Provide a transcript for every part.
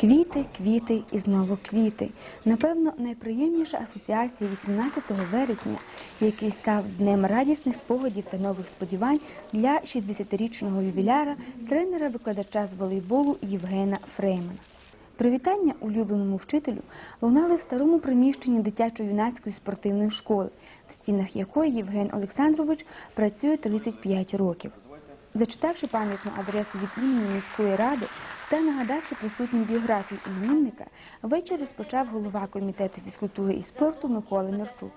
Квіти, квіти і знову квіти. Напевно, найприємніша асоціація 18 вересня, який став днем радісних спогадів та нових сподівань для 60-річного ювіляра, тренера-викладача з волейболу Євгена Фреймана. Привітання улюбленому вчителю лунали в старому приміщенні дитячо-юнацької спортивної школи, в стінах якої Євген Олександрович працює 35 років. Зачитавши пам'ятну адресу від імені міської ради та нагадавши присутню біографію іменинника, вечір розпочав голова комітету фізкультури і спорту Микола Нерчук.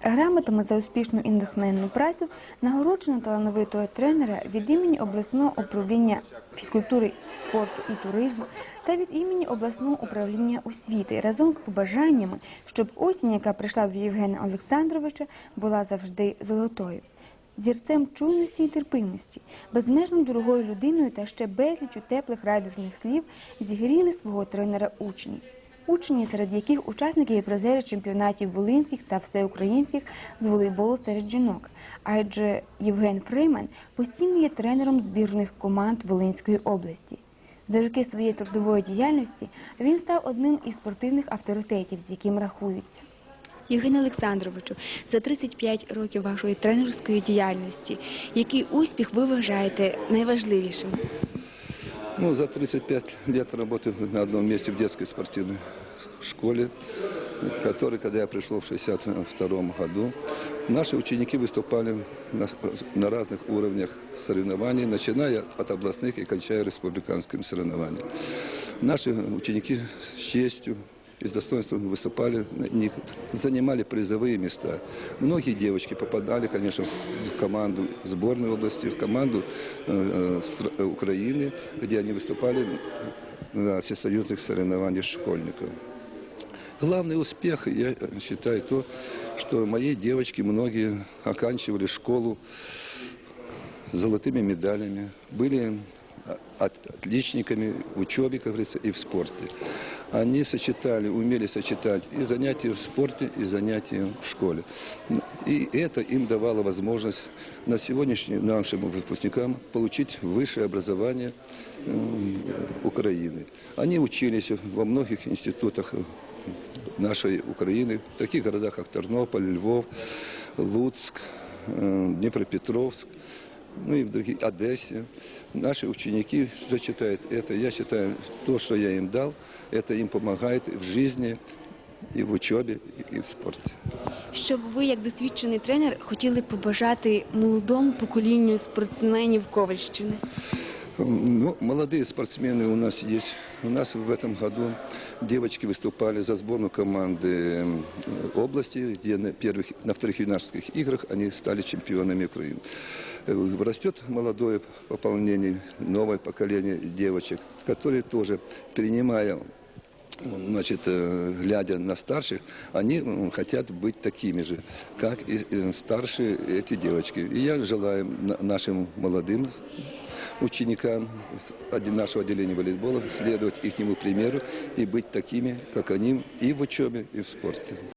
Грамотами за успішну і натхненну працю нагороджено талановитого тренера від імені обласного управління фізкультури, спорту і туризму та від імені обласного управління освіти разом з побажаннями, щоб осінь, яка прийшла до Євгена Олександровича, була завжди золотою. Зірцем чуйності і терпимості, безмежно дорогою людиною та ще безлічу теплих райдужних слів зігріли свого тренера учні. Учні, серед яких учасники і призери чемпіонатів волинських та всеукраїнських з волейболу серед жінок. Адже Євген Фрейман постійно є тренером збірних команд Волинської області. За роки своєї трудової діяльності він став одним із спортивних авторитетів, з яким рахуються. Євген Олександровичу, за 35 років вашої тренерської діяльності, який успіх ви вважаєте найважливішим? Ну, за 35 лет работы на одном месте в детской спортивной школе, в которой, когда я пришел в 62 году, наши ученики выступали на, на разных уровнях соревнований, начиная от областных и кончая республиканским соревнованием. Наши ученики с честью и с достоинством выступали занимали призовые места. Многие девочки попадали, конечно, в команду сборной области, в команду э, стр- э, Украины, где они выступали на всесоюзных соревнованиях школьников. Главный успех, я считаю, то, что мои девочки, многие оканчивали школу золотыми медалями, были от- отличниками в учебе, как говорится, и в спорте. Они сочетали, умели сочетать и занятия в спорте, и занятия в школе. И это им давало возможность на сегодняшним нашим выпускникам получить высшее образование м, Украины. Они учились во многих институтах нашей Украины, в таких городах, как Тернополь, Львов, Луцк, э, Днепропетровск, ну и в других, Одессе. Наши ученики зачитают это. Я считаю, то, что я им дал, это им помогает в жизни, и в учебе, и в спорте. Щоб ви, як досвідчений тренер, хотіли побажати молодому поколінню спортсменів Ковальщини? Ну, молодые спортсмены у нас есть. У нас в этом году девочки выступали за сборную команды м, области, где на, первых, на вторых юношеских играх они стали чемпионами Украины. Э, Растет молодое пополнение, новое поколение девочек, которые тоже, принимая значит, э, глядя на старших, они хотят быть такими же, как и э, старшие эти девочки. И я желаю на- нашим молодым ученикам нашего отделения волейбола следовать их примеру и быть такими, как они и в учебе, и в спорте.